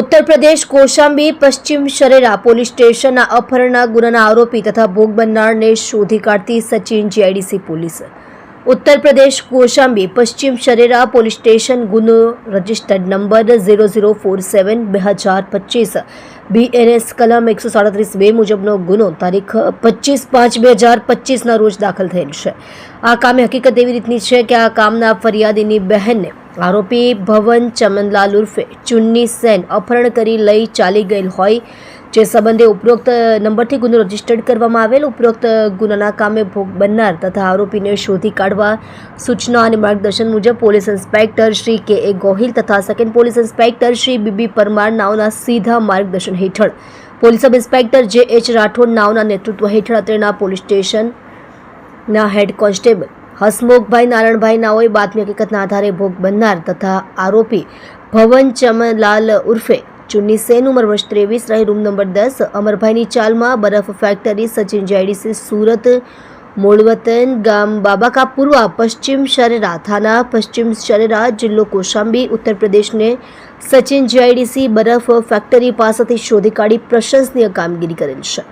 ઉત્તર પ્રદેશ કોશાંબી પશ્ચિમ શરેરા પોલીસ સ્ટેશનના અપહરણના ગુનાના આરોપી તથા ભોગ બનનારને શોધી કાઢતી સચિન જીઆઈડીસી પોલીસ. ઉત્તર પ્રદેશ કોશાંબી પશ્ચિમ શરેરા પોલીસ સ્ટેશન ગુનો registered number zero zero four seven બે હજાર પચીસ. બીએનએસ કલમ એકસો સાડત્રીસ બે મુજબનો ગુનો તારીખ પચીસ પાંચ બે હજાર પચીસના રોજ દાખલ થયેલ છે. આ કામે હકીકત એવી રીતની છે કે આ કામના ફરિયાદીની બહેનને આરોપી ભવન ચમનલાલ ઉર્ફે ચુન્ની સેન અપહરણ કરી લઈ ચાલી ગયેલ હોય, જે સંબંધે ઉપરોક્ત નંબરથી ગુનો રજીસ્ટર્ડ કરવામાં આવેલ, ઉપરોક્ત ગુનાના કામે ભોગ બનનાર તથા આરોપીને શોધી કાઢવા સૂચના અને માર્ગદર્શન મુજબ પોલીસ ઇન્સ્પેક્ટર શ્રી કે. એ. ગોહિલ તથા second police inspector Shri BB Parmar નાઓના સીધા માર્ગદર્શન હેઠળ, police sub inspector J. H. Rathod નાઓના નેતૃત્વ હેઠળ અત્રેના પોલીસ સ્ટેશનના હેડ કોન્સ્ટેબલ હસમુખભાઈ, નારણભાઈ નાઓએ બાતમી હકીકતના આધારે ભોગ બનનાર તથા આરોપી ભવન ચમનલાલ ઉર્ફે ચુન્ની સેન ઉંમર વર્ષ ત્રેવીસ, રહી રૂમ નંબર દસ, અમરભાઈની ચાલમાં બરફ ફેક્ટરી, સચિન જેડીસી સુરત, મૂળવતન ગામ, બાબાકા પૂર્વ, પશ્ચિમ શરેરા થાના, પશ્ચિમ શરેરા જિલ્લો કોશાંબી ઉત્તર પ્રદેશને સચિન જીઆઈડીસી બરફ ફેક્ટરી પાસેથી શોધી કાઢી પ્રશંસનીય કામગીરી કરેલ છે.